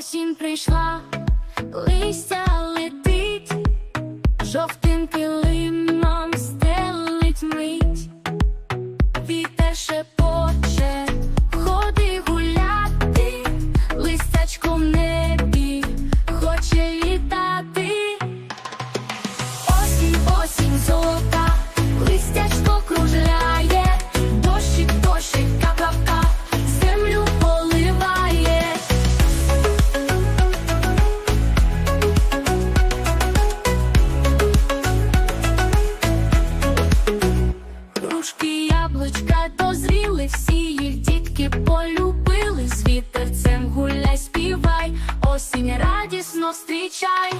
Осінь прийшла, листя летить, жовтим килимом стелить мить, вітер шепоче, ходи гуляти, листячко в небі хоче літати. Осінь, осінь золота, листячко Грушки, дозріли, всі їх дітки полюбили. З вітерцем гуляй, співай, осінь радісно встрічай,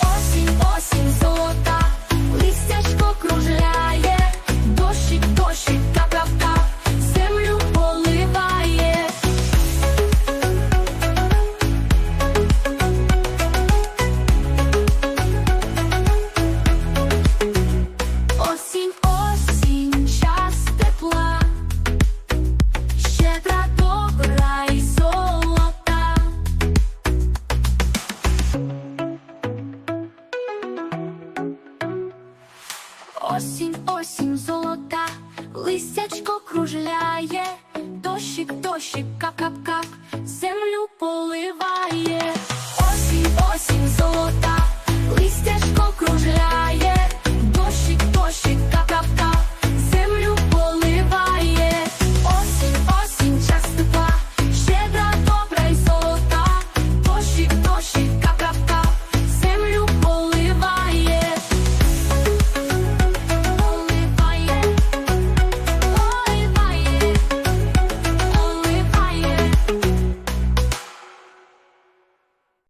Осінь, осінь золота, Осінь, осінь золота, листячко кружляє, дощик, дощик, кап-кап-кап, землю поливає.